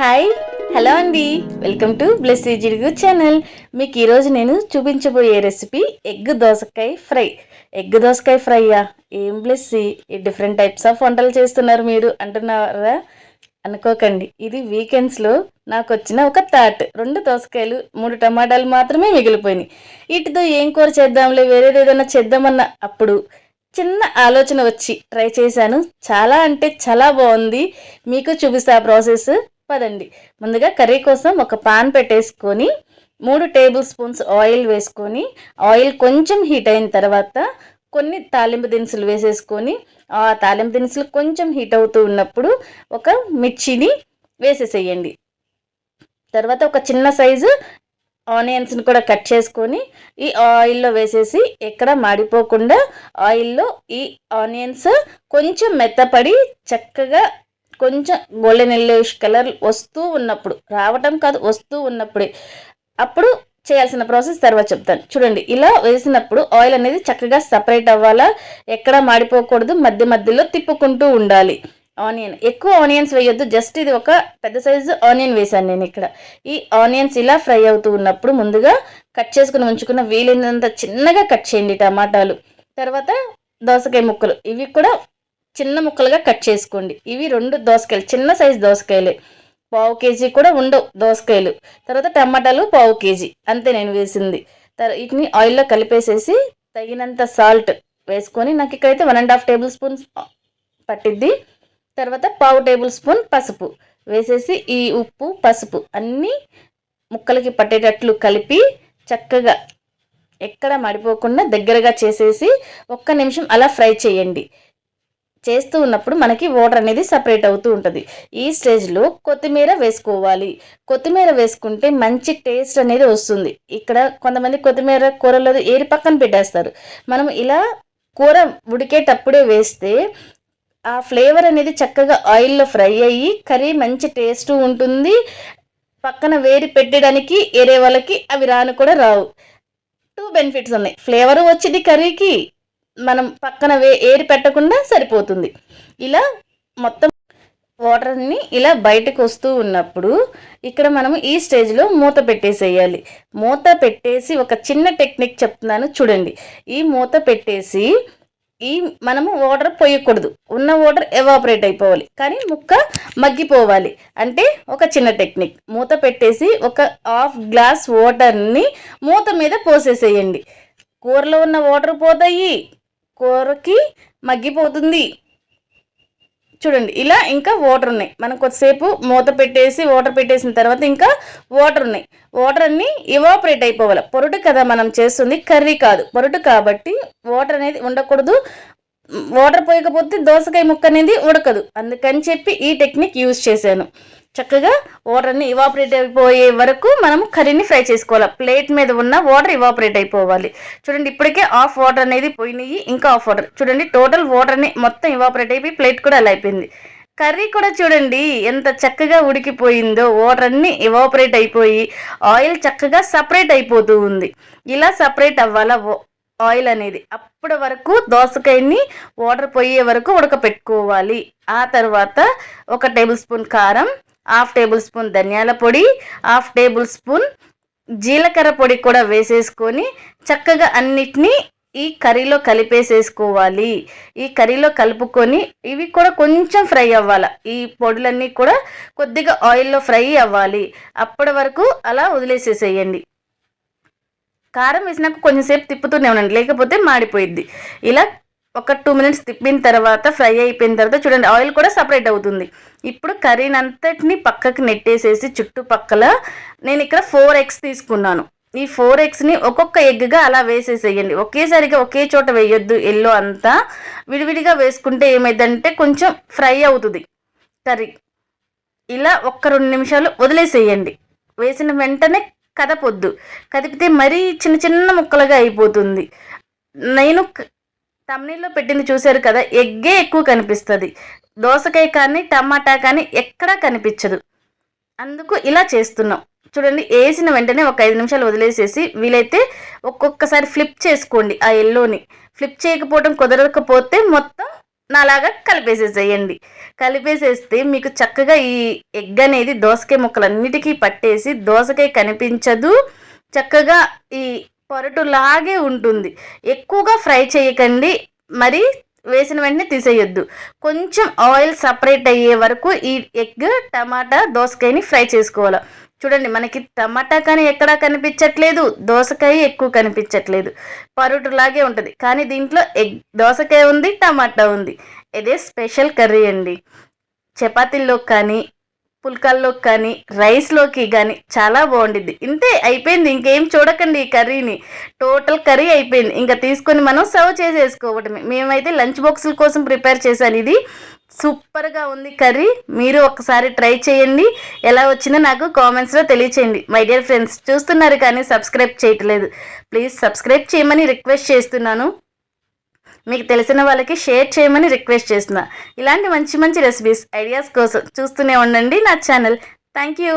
Hi hello అండి. Welcome to bless జిడుగు channel మీకు ఈరోజు నేను చూపించబోయే రెసిపీ ఎగ్ దోసకాయ ఫ్రై. ఎగ్ దోసకాయ ఫ్రైయా ఏం బ్లెస్సీ డిఫరెంట్ టైప్స్ ఆఫ్ వంటలు చేస్తున్నారు మీరు అంటున్నారా? అనుకోకండి. ఇది వీకెండ్స్లో నాకు వచ్చిన ఒక థాట్ రెండు దోసకాయలు మూడు టమాటాలు మాత్రమే మిగిలిపోయినాయి. వీటితో ఏం కూర చేద్దాంలే? వేరేది ఏదైనా చేద్దామన్న అప్పుడు చిన్న ఆలోచన వచ్చి ట్రై చేశాను. చాలా అంటే చాలా బాగుంది. మీకు చూపిస్తా ఆ ప్రాసెస్ పదండి. ముందుగా కర్రీ కోసం ఒక పాన్ పెట్టేసుకొని మూడు టేబుల్ స్పూన్స్ ఆయిల్ వేసుకొని ఆయిల్ కొంచెం హీట్ అయిన తర్వాత కొన్ని తాలింపు దినుసులు వేసేసుకొని ఆ తాలింపు దినుసులు కొంచెం హీట్ అవుతూ ఉన్నప్పుడు ఒక మిర్చిని వేసేసేయండి. తర్వాత ఒక చిన్న సైజు ఆనియన్స్ని కూడా కట్ చేసుకొని ఈ ఆయిల్లో వేసేసి ఎక్కడ మాడిపోకుండా ఆయిల్లో ఈ ఆనియన్స్ కొంచెం మెత్తపడి చక్కగా కొంచెం గోల్డెన్ ఎల్లోయిష్ కలర్ వస్తూ ఉన్నప్పుడు రావటం కాదు వస్తూ ఉన్నప్పుడే. అప్పుడు చేయాల్సిన ప్రాసెస్ తర్వాత చెప్తాను. చూడండి ఇలా వేసినప్పుడు ఆయిల్ అనేది చక్కగా సపరేట్ అవ్వాలా? ఎక్కడ మాడిపోకూడదు? మధ్య మధ్యలో తిప్పుకుంటూ ఉండాలి. ఆనియన్ ఎక్కువ ఆనియన్స్ వేయొద్దు. జస్ట్ ఇది ఒక పెద్ద సైజు ఆనియన్ వేశాను నేను ఇక్కడ. ఈ ఆనియన్స్ ఇలా ఫ్రై అవుతూ ఉన్నప్పుడు ముందుగా కట్ చేసుకుని ఉంచుకున్న వీలైనంత చిన్నగా కట్ చేయండి టమాటాలు. తర్వాత దోసకాయ ముక్కలు. ఇవి కూడా చిన్న ముక్కలుగా కట్ చేసుకోండి. ఇవి రెండు దోసకాయలు చిన్న సైజు దోసకాయలే. పావు కేజీ కూడా ఉండవు దోసకాయలు. తర్వాత టమాటాలు పావు కేజీ. అంతే నేను వేసింది. తర్వాత వీటిని ఆయిల్లో కలిపేసేసి తగినంత సాల్ట్ వేసుకొని నాకు ఇక్కడైతే one and half table spoons పట్టిద్ది. తర్వాత పావు టేబుల్ స్పూన్ పసుపు వేసేసి ఈ ఉప్పు పసుపు అన్నీ ముక్కలకి పట్టేటట్లు కలిపి చక్కగా ఎక్కడ మడిపోకుండా దగ్గరగా చేసేసి ఒక్క నిమిషం అలా ఫ్రై చేయండి. చేస్తూ ఉన్నప్పుడు మనకి వాటర్ అనేది సపరేట్ అవుతూ ఉంటుంది. ఈ స్టేజ్లో కొత్తిమీర వేసుకోవాలి. కొత్తిమీర వేసుకుంటే మంచి టేస్ట్ అనేది వస్తుంది. ఇక్కడ కొంతమంది కొత్తిమీర కూరలో ఏరి పక్కన పెట్టేస్తారు. మనం ఇలా కూర ఉడికేటప్పుడే వేస్తే ఆ ఫ్లేవర్ అనేది చక్కగా ఆయిల్లో ఫ్రై అయ్యి కర్రీ మంచి టేస్ట్ ఉంటుంది. పక్కన వేరి పెట్టడానికి ఏరే వాళ్ళకి అవి రాను కూడా రావు. టూ బెనిఫిట్స్ ఉన్నాయి. ఫ్లేవర్ వచ్చింది కర్రీకి మనం పక్కన వే ఏరి పెట్టకుండా సరిపోతుంది. ఇలా మొత్తం వాటర్ని ఇలా బయటకు వస్తూ ఉన్నప్పుడు ఇక్కడ మనము ఈ స్టేజ్లో మూత పెట్టేసేయాలి. మూత పెట్టేసి ఒక చిన్న టెక్నిక్ చెప్తున్నాను చూడండి. ఈ మూత పెట్టేసి ఈ మనము వాటర్ పోయకూడదు. ఉన్న వాటర్ ఎవాపరేట్ అయిపోవాలి. కానీ ముక్క మగ్గిపోవాలి. అంటే ఒక చిన్న టెక్నిక్. మూత పెట్టేసి ఒక హాఫ్ గ్లాస్ వాటర్ని మూత మీద పోసేసేయండి. కూరలో ఉన్న వాటర్ పోతాయి. కూరకి మగ్గిపోతుంది. చూడండి ఇలా ఇంకా వాటర్ ఉన్నాయి మనం కొద్దిసేపు మూత పెట్టేసి వాటర్ పెట్టేసిన తర్వాత ఇంకా వాటర్ ఉన్నాయి వాటర్ అన్ని ఇవాపరేట్ అయిపోవాలి. పొరుటు కదా మనం చేస్తుంది కర్రీ కాదు. పొరుటు కాబట్టి వాటర్ అనేది ఉండకూడదు. వాటర్ పోయకపోతే దోసకాయ ముక్క అనేది ఉడకదు. అందుకని చెప్పి ఈ టెక్నిక్ యూజ్ చేశాను. చక్కగా వాటర్ని ఇవాపరేట్ అయిపోయే వరకు మనం కర్రీని ఫ్రై చేసుకోవాలి. ప్లేట్ మీద ఉన్న వాటర్ ఇవాపరేట్ అయిపోవాలి. చూడండి ఇప్పటికే ఆఫ్ వాటర్ అనేది పోయినాయి ఇంకా ఆఫ్ వాటర్ చూడండి టోటల్ వాటర్ని మొత్తం ఇవాపరేట్ అయిపోయి ప్లేట్ కూడా అలా అయిపోయింది. కర్రీ కూడా చూడండి ఎంత చక్కగా ఉడికిపోయిందో. వాటర్ అన్ని ఇవాపరేట్ అయిపోయి ఆయిల్ చక్కగా సపరేట్ అయిపోతూ ఉంది. ఇలా సపరేట్ అవ్వాలా? ఆయిల్ అనేది అప్పటి వరకు దోసకాయని వాటర్ పోయే వరకు ఉడకపెట్టుకోవాలి. ఆ తర్వాత ఒక టేబుల్ స్పూన్ కారం హాఫ్ టేబుల్ స్పూన్ ధనియాల పొడి హాఫ్ టేబుల్ స్పూన్ జీలకర్ర పొడి కూడా వేసేసుకొని చక్కగా అన్నిటినీ ఈ కర్రీలో కలిపేసేసుకోవాలి. ఈ కర్రీలో కలుపుకొని ఇవి కూడా కొంచెం ఫ్రై అవ్వాలి. ఈ పొడులన్నీ కూడా కొద్దిగా ఆయిల్లో ఫ్రై అవ్వాలి. అప్పటి వరకు అలా వదిలేసేసేయండి. కారం వేసినాక కొంచెంసేపు తిప్పుతూనే ఉండండి లేకపోతే మాడిపోయిద్ది. ఇలా ఒక టూ మినిట్స్ తిప్పిన తర్వాత ఫ్రై అయిపోయిన తర్వాత చూడండి ఆయిల్ కూడా సపరేట్ అవుతుంది. ఇప్పుడు కర్రీని అంతటిని పక్కకి నెట్టేసేసి చుట్టుపక్కల నేను ఇక్కడ ఫోర్ ఎగ్స్ తీసుకున్నాను. ఈ ఫోర్ ఎగ్స్ని ఒక్కొక్క ఎగ్గా అలా వేసేసేయండి. ఒకేసారిగా ఒకే చోట వేయొద్దు ఎల్లో అంతా విడివిడిగా వేసుకుంటే ఏమైందంటే కొంచెం ఫ్రై అవుతుంది. కర్రీ. ఇలా ఒక్క రెండు నిమిషాలు వదిలేసేయండి. వేసిన వెంటనే కదపొద్దు కదిపితే మరీ చిన్న చిన్న ముక్కలుగా అయిపోతుంది. నేను తమిళలో పెట్టింది చూశారు కదా ఎగ్గే ఎక్కువ కనిపిస్తుంది. దోసకాయ కానీ టమాటా కానీ ఎక్కడా కనిపించదు. అందుకు ఇలా చేస్తున్నాం. చూడండి వేసిన వెంటనే ఒక ఐదు నిమిషాలు వదిలేసేసి వీలైతే ఒక్కొక్కసారి ఫ్లిప్ చేసుకోండి ఆ ఎల్లోని. ఫ్లిప్ చేయకపోవడం కుదరకపోతే మొత్తం నాలాగా కలిపేసేసేయండి. కలిపేసేస్తే మీకు చక్కగా ఈ ఎగ్ అనేది దోసకాయ ముక్కలన్నిటికీ పట్టేసి దోసకాయ కనిపించదు. చక్కగా ఈ పొరటులాగే ఉంటుంది. ఎక్కువగా ఫ్రై చేయకండి. మరి వేసిన వెంటనే తీసేయొద్దు. కొంచెం ఆయిల్ సపరేట్ అయ్యే వరకు ఈ ఎగ్ టమాటా దోసకాయని ఫ్రై చేసుకోవాలి. చూడండి మనకి టమాటా కానీ ఎక్కడా కనిపించట్లేదు దోసకాయ ఎక్కువ కనిపించట్లేదు. పరుటులాగే ఉంటుంది. కానీ దీంట్లో ఎగ్ దోసకాయ ఉంది టమాటా ఉంది. ఇదే స్పెషల్ కర్రీ అండి. చపాతీల్లో కానీ పుల్కాల్లోకి కానీ రైస్లోకి కానీ చాలా బాగుండిద్ది. ఇంతే అయిపోయింది. ఇంకేం చూడకండి ఈ కర్రీని. టోటల్ కర్రీ అయిపోయింది. ఇంకా తీసుకొని మనం సర్వ్ చేసేసుకోవటమే. మేమైతే లంచ్ బాక్సుల కోసం ప్రిపేర్ చేశాను ఇది. సూపర్గా ఉంది కర్రీ. మీరు ఒకసారి ట్రై చేయండి. ఎలా వచ్చిందో నాకు కామెంట్స్లో తెలియచేయండి. మై డియర్ ఫ్రెండ్స్ చూస్తున్నారు కానీ సబ్స్క్రైబ్ చేయట్లేదు. ప్లీజ్ సబ్స్క్రైబ్ చేయమని రిక్వెస్ట్ చేస్తున్నాను. మీకు తెలిసిన వాళ్ళకి షేర్ చేయమని రిక్వెస్ట్ చేస్తున్నా. ఇలాంటి మంచి మంచి రెసిపీస్ ఐడియాస్ కోసం చూస్తూనే ఉండండి నా ఛానల్. Thank you